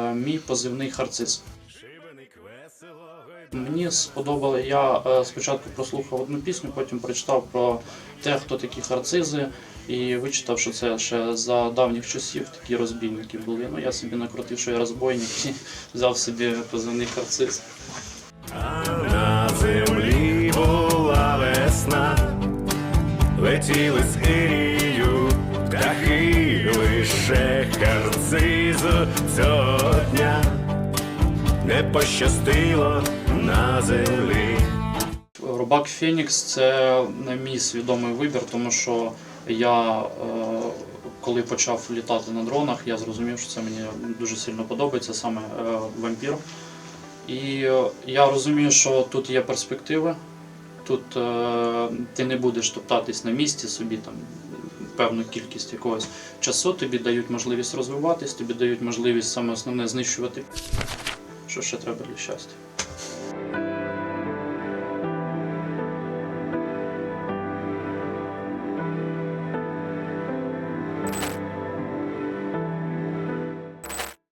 Мій позивний харциз. Мені сподобало, я е, спочатку прослухав одну пісню, потім прочитав про те, хто такі харцизи, і вичитав, що це ще за давніх часів такі розбійники були. Ну я собі накрутив, що я розбойник і взяв собі позивний харциз. На землі була весна, летіли з птахи лише харцизу цього дня не пощастило на землі. Рубак Фенікс це не мій свідомий вибір, тому що я е, коли почав літати на дронах, я зрозумів, що це мені дуже сильно подобається саме е, вампір. І е, я розумію, що тут є перспективи. Тут е, ти не будеш топтатись на місці собі там певну кількість якогось часу, тобі дають можливість розвиватись, тобі дають можливість саме основне знищувати. Що ще треба для щастя.